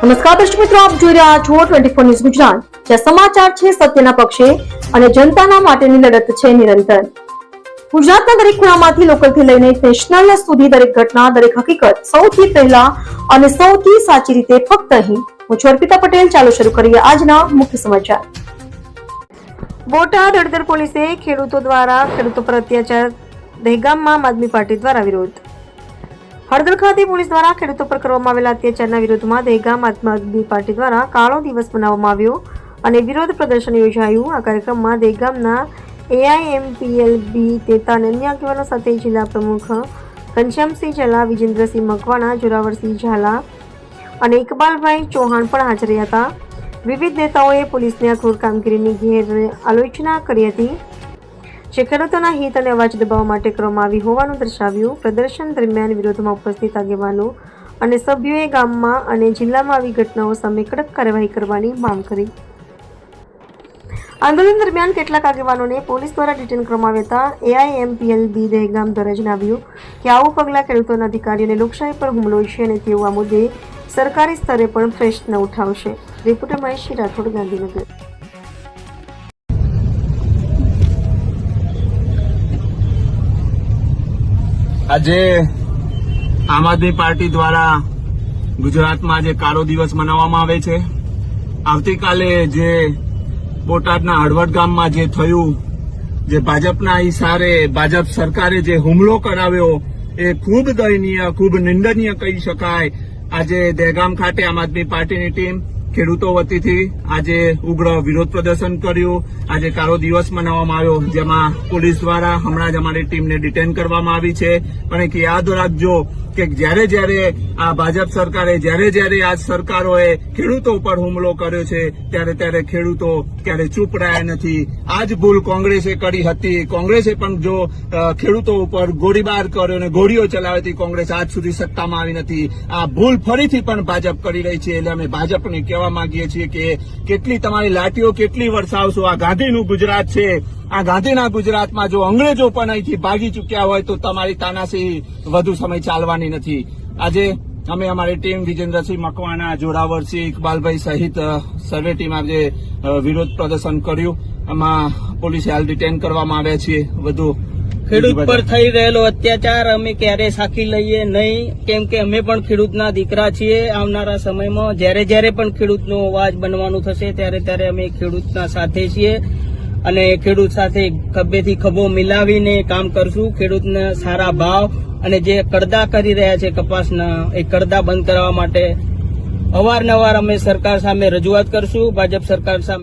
નમસ્કાર દર્શક મિત્રો, આપ જોઈ રહ્યા છો ટ્વેન્ટી ફોર ન્યૂઝ ગુજરાત. જ્યાં સમાચાર છે સત્યના પક્ષે અને જનતાના માટેની લડત છે નિરંતર. ગુજરાતના દરેક ખૂણામાંથી લોકલથી લઈને નેશનલ સુધી દરેક ઘટના, દરેક હકીકત સૌથી પહેલા અને સૌથી સાચી રીતે ફક્ત અહીં. હું છું પટેલ. ચાલો શરૂ કરીએ આજના મુખ્ય સમાચાર. બોટાદ હળદર પોલીસે ખેડૂતો દ્વારા ખેડૂતો પર અત્યાચાર, દહેગામમાં આમ આદમી પાર્ટી દ્વારા વિરોધ. હળદર ખાતે પોલીસ દ્વારા ખેડૂતો પર કરવામાં આવેલા અત્યાચારના વિરોધમાં દહેગામ આમ આદમી પાર્ટી દ્વારા કાળો દિવસ મનાવવામાં આવ્યો અને વિરોધ પ્રદર્શન યોજાયું. આ કાર્યક્રમમાં દહેગામના એઆઈએમપીએલબી તેતા અને અન્ય આગેવાનો સાથે જિલ્લા પ્રમુખ ઘનશ્યામસિંહ ઝાલા, વિજેન્દ્રસિંહ મકવાણા, જોરાવરસિંહ ઝાલા અને ઇકબાલભાઈ ચૌહાણ પણ હાજર હતા. વિવિધ નેતાઓએ પોલીસની આ ક્રૂર કામગીરીની ઘેર આલોચના કરી હતી. જે ખેડૂતોના હિત અને અવાજ દબાવવા માટે કરવામાં આવી હોવાનું દર્શાવ્યું. પ્રદર્શન દરમિયાન વિરોધમાં ઉપસ્થિત આગેવાનો અને સભ્યોએ ગામમાં અને જિલ્લામાં આવી ઘટનાઓ સામે કડક કાર્યવાહી કરવાની માંગ કરી. આંદોલન દરમિયાન કેટલાક આગેવાનોને પોલીસ દ્વારા ડિટેન કરવામાં આવ્યા હતા. એઆઈએમપીએલબી દહેગામ દ્વારા જણાવ્યું કે આવું પગલાં ખેડૂતોના અધિકારીઓને લોકશાહી પર હુમલો છે અને તેઓ આ મુદ્દે સરકારી સ્તરે પણ પ્રશ્ન ઉઠાવશે. રિપોર્ટર મહેશ રાઠોડ ગાંધીનગર. આજે આમ આદમી પાર્ટી દ્વારા ગુજરાતમાં આજે કાળો દિવસ મનાવવામાં આવે છે. આવતીકાલે જે બોટાદના હળવદ ગામમાં જે થયું, જે ભાજપના ઇશારે ભાજપ સરકારે જે હુમલો કરાવ્યો, એ ખૂબ દયનીય, ખૂબ નિંદનીય કહી શકાય. આજે દહેગામ ખાતે આમ આદમી પાર્ટીની ટીમ ખેડૂતો વતીથી આજે ઉગ્ર વિરોધ પ્રદર્શન કર્યું. આજે કાળો દિવસ મનાવવામાં આવ્યો, જેમાં પોલીસ દ્વારા હમણાં જ અમારી ટીમને ડિટેન કરવામાં આવી છે. પણ એક યાદ રાખજો કે જ્યારે જ્યારે આ ભાજપ સરકારે, જ્યારે જ્યારે આ સરકારોએ ખેડૂતો ઉપર હુમલો કર્યો છે, ત્યારે ત્યારે ખેડૂતો ક્યારે ચૂપ રહ્યા નથી. આ જ ભૂલ કોંગ્રેસે કરી હતી. કોંગ્રેસે પણ જો ખેડૂતો ઉપર ગોળીબાર કર્યો અને ગોળીઓ ચલાવી હતી, કોંગ્રેસ આજ સુધી સત્તામાં આવી નથી. આ ભૂલ ફરીથી પણ ભાજપ કરી રહી છે, એટલે અમે ભાજપને કહેવા માંગીએ છીએ કે કેટલી તમારી લાઠીઓ કેટલી વરસાવશો? આ ગાંધીનું ગુજરાત છે. આ ગાંધીના ગુજરાતમાં જો અંગ્રેજો પણ અહીંથી ભાગી ચૂક્યા હોય તો તમારી તાનાશી વધુ સમય ચાલવાની નથી. આજે અમે અમારી ટીમ વિજેન્દ્રસિંહ મકવાણા જોરાવરસિંહ ઇકબાલભાઈ સહિત સર્વે ટીમ આજે વિરોધ પ્રદર્શન કર્યું. એમાં પોલીસે હાલ ડિટેન કરવામાં આવ્યા છીએ. વધુ ખેડૂત પર થઈ રહેલો અત્યાચાર અમે ક્યારે સાખી લઈએ નહીં કેમ કે અમે પણ ખેડૂતના દીકરા છીએ. આવનારા સમયમાં જ્યારે જ્યારે પણ ખેડૂતનો અવાજ બનવાનું થશે ત્યારે ત્યારે અમે ખેડૂતના સાથે છીએ અને ખેડૂત સાથે ખભેથી ખભો મિલાવીને કામ કરશું. ખેડૂતને સારા ભાવ અને જે કરદા કરી રહ્યા છે કપાસના એ કરદા બંધ કરવા માટે અવારનવાર અમે સરકાર સામે રજૂઆત કરશું. ભાજપ સરકાર સામે